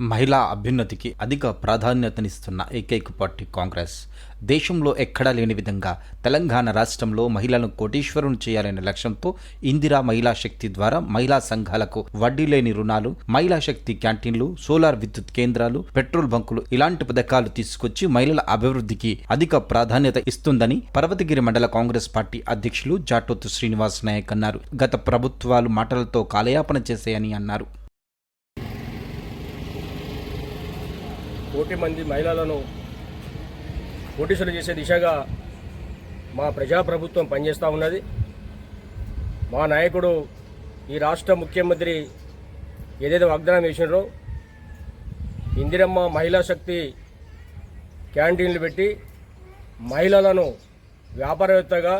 మహిళా అభ్యున్నతికి అధిక ప్రాధాన్యతనిస్తున్న ఏకైక పార్టీ కాంగ్రెస్. దేశంలో ఎక్కడా లేని విధంగా తెలంగాణ రాష్ట్రంలో మహిళలను కోటీశ్వరుని చేయాలనే లక్ష్యంతో ఇందిరా మహిళా శక్తి ద్వారా మహిళా సంఘాలకు వడ్డీ లేని రుణాలు మహిళా శక్తి క్యాంటీన్లు సోలార్ విద్యుత్ కేంద్రాలు పెట్రోల్ బంకులు ఇలాంటి పథకాలు తీసుకొచ్చి మహిళల అభివృద్ధికి అధిక ప్రాధాన్యత ఇస్తుందని పర్వతగిరి మండల కాంగ్రెస్ పార్టీ అధ్యక్షులు జాటోతు శ్రీనివాస్ నాయక్ అన్నారు. గత ప్రభుత్వాలు మాటలతో కాలయాపన చేశాయని అన్నారు. కోటి మంది మహిళలను కోటీసులు చేసే దిశగా మా ప్రజాప్రభుత్వం పనిచేస్తూ ఉన్నది. మా నాయకుడు ఈ రాష్ట్ర ముఖ్యమంత్రి ఏదైతే వాగ్దానం చేసినారో ఇందిరమ్మ మహిళా శక్తి క్యాంటీన్లు పెట్టి మహిళలను వ్యాపారవేత్తగా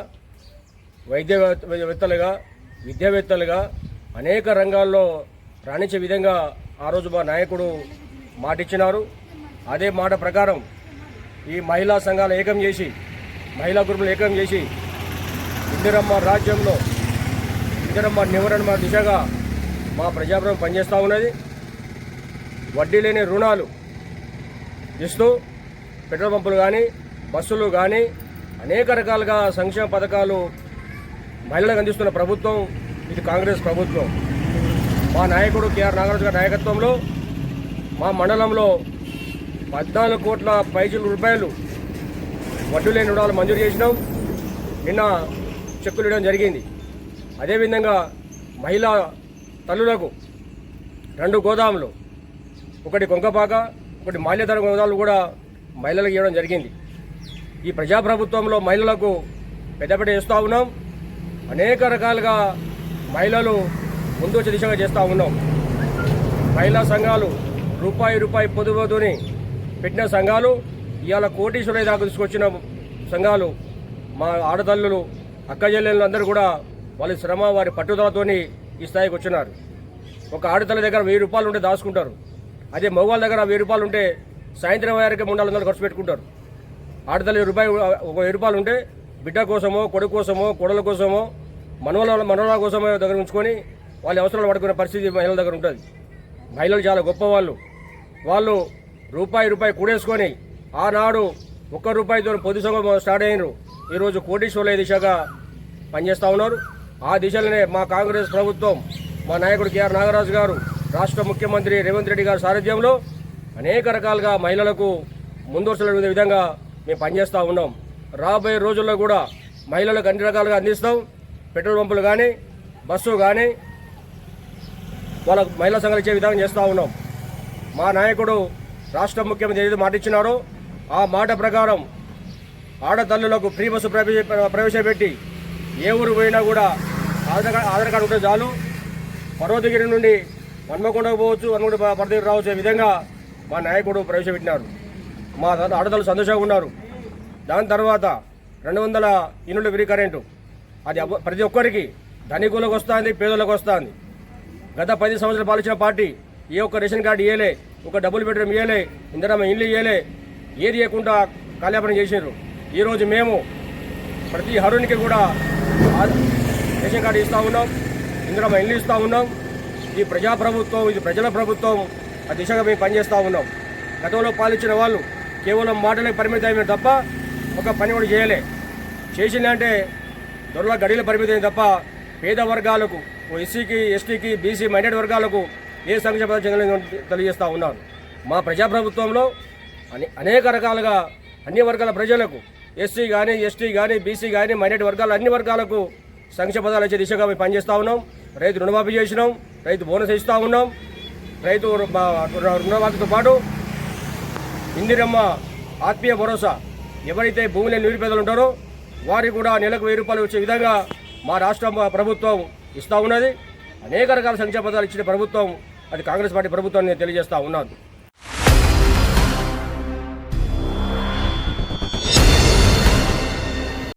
వైద్యవేత్తలుగా విద్యావేత్తలుగా అనేక రంగాల్లో రాణించే విధంగా ఆ రోజు మా నాయకుడు మాటిచ్చినారు. అదే మాట ప్రకారం ఈ మహిళా సంఘాలు ఏకం చేసి మహిళా గ్రూపులు ఏకం చేసి ఇందిరమ్మ రాజ్యంలో ఇందిరమ్మ నివారణ దిశగా మా ప్రజాప్రభుత్వం పనిచేస్తూ ఉన్నది. వడ్డీ లేని రుణాలు ఇస్తూ పెట్రోల్ పంపులు కానీ బస్సులు కానీ అనేక రకాలుగా సంక్షేమ పథకాలు మహిళలకు అందిస్తున్న ప్రభుత్వం ఇది కాంగ్రెస్ ప్రభుత్వం. మా నాయకుడు కేఆర్ నాగరాజు గారి నాయకత్వంలో మా మండలంలో పద్నాలుగు కోట్ల పైజుల రూపాయలు వడ్డు లేని రుణాలు మంజూరు చేసినాం. నిన్న చెక్కులు ఇవ్వడం జరిగింది. అదేవిధంగా మహిళా తల్లులకు రెండు గోదాములు ఒకటి కొంకపాక ఒకటి మాల్యధర గోదాములు కూడా మహిళలకు ఇవ్వడం జరిగింది. ఈ ప్రజాప్రభుత్వంలో మహిళలకు పెద్దపెట్ట చేస్తూ ఉన్నాం. అనేక రకాలుగా మహిళలు ముందు దిశగా చేస్తూ ఉన్నాం. మహిళా సంఘాలు రూపాయి రూపాయి పొదుపుతోని పెట్టిన సంఘాలు ఇవాళ కోటీశ్వరయ్య దాకా తీసుకొచ్చిన సంఘాలు మా ఆడతల్లులు అక్క చెల్లెళ్ళు అందరూ కూడా వాళ్ళ శ్రమ వారి పట్టుదలతోని ఈ స్థాయికి వచ్చినారు. ఒక ఆడతల్లి దగ్గర వెయ్యి రూపాయలు ఉంటే దాచుకుంటారు. అదే మగవాళ్ళ దగ్గర వెయ్యి రూపాయలు ఉంటే సాయంత్రం వారికి మూడు నాలుగు వందలు ఖర్చు పెట్టుకుంటారు. ఆడతల్లి రూపాయి ఒక వెయ్యి రూపాయలు ఉంటే బిడ్డ కోసమో కొడుకు కోసమో కొడల కోసమో మనవల మనవల కోసమో దగ్గర ఉంచుకొని వాళ్ళ అవసరాలు పడుకునే పరిస్థితి మహిళల దగ్గర ఉంటుంది. మహిళలు చాలా గొప్పవాళ్ళు. వాళ్ళు రూపాయి రూపాయి కూడేసుకొని ఆనాడు ఒక్క రూపాయితో పొద్దు సంఘం స్టార్ట్ అయినారు. ఈరోజు కోటీశ్వర్ల దిశగా పనిచేస్తూ ఉన్నారు. ఆ దిశలోనే మా కాంగ్రెస్ ప్రభుత్వం మా నాయకుడు కేఆర్ నాగరాజు గారు రాష్ట్ర ముఖ్యమంత్రి రేవంత్ రెడ్డి గారి సారథ్యంలో అనేక రకాలుగా మహిళలకు ముందొస్తున్న విధంగా మేము పనిచేస్తూ ఉన్నాం. రాబోయే రోజుల్లో కూడా మహిళలకు అన్ని రకాలుగా అందిస్తాం. పెట్రోల్ పంపులు కానీ బస్సు కానీ వాళ్ళ మహిళా సంఘాలు ఇచ్చే విధానం చేస్తూ ఉన్నాం. మా నాయకుడు రాష్ట్ర ముఖ్యమంత్రి ఏదైతే మాట ఇచ్చినారో ఆ మాట ప్రకారం ఆడతల్లులకు ఫ్రీ బస్సు ప్రవేశ ప్రవేశపెట్టి ఏ ఊరు పోయినా కూడా ఆధార్ కార్డు ఆధార్ కార్డు ఉంటే చాలు. పర్వతగిరి నుండి హన్మకొండకు పోవచ్చు హన్మకొండ పర్వతగిరి రావచ్చు ఈ విధంగా మా నాయకుడు ప్రవేశపెట్టినారు. మా ఆడతలు సంతోషంగా ఉన్నారు. దాని తర్వాత రెండు వందల యూనిట్ల ఫ్రీ కరెంటు. అది ప్రతి ఒక్కరికి ధనికులకు వస్తుంది పేదలకు వస్తుంది. గత పది సంవత్సరాలు పాలించిన పార్టీ ఏ ఒక్క రేషన్ కార్డు ఇయ్యలే. ఒక డబుల్ బెడ్రూమ్ ఇవ్వలే ఇందిరమ్మ ఇల్లు ఇవ్వలే ఏది ఇవ్వకుండా కాలేపన చేసినారు ఈరోజు మేము ప్రతి హరునికి కూడా రేషన్ కార్డు ఇస్తూ ఉన్నాం ఇందిరమ్మ ఇల్లు ఇస్తూ ఉన్నాం. ఇది ప్రజాప్రభుత్వం ఇది ప్రజల ప్రభుత్వం ఆ దిశగా మేము పనిచేస్తూ ఉన్నాం. గతంలో పాలించిన వాళ్ళు కేవలం మాటలకు పరిమితమైన తప్ప ఒక పని కూడా చేయలే. చేసిందంటే దొరల గడిల పరిమితం తప్ప పేద వర్గాలకు ఓ ఎస్సీకి ఎస్టీకి బీసీ మైనార్టీ వర్గాలకు ఏ సంక్షేమ పథకం తెలియజేస్తూ ఉన్నారు మా ప్రజాప్రభుత్వంలో అనే అనేక రకాలుగా అన్ని వర్గాల ప్రజలకు ఎస్సీ కానీ ఎస్టీ కానీ బీసీ కానీ మైనార్టీ వర్గాల అన్ని వర్గాలకు సంక్షేమ పథకాలు ఇచ్చే దిశగా మేము పనిచేస్తూ ఉన్నాం. రైతు రుణమాఫీ చేసినాం రైతు బోనస్ ఇస్తూ ఉన్నాం రైతు రుణమాఫీతో పాటు ఇందిరమ్మ ఆత్మీయ భరోసా. ఎవరైతే భూమిలో నిరుపేదలు ఉంటారో వారికి కూడా నెలకు వెయ్యి రూపాయలు వచ్చే విధంగా మా రాష్ట్ర ప్రభుత్వం ఇస్తూ ఉన్నది. అనేక రకాల సంక్షేమ పథకాలు ఇచ్చిన ప్రభుత్వం అది కాంగ్రెస్ పార్టీ ప్రభుత్వాన్ని తెలియజేస్తా ఉన్నాను.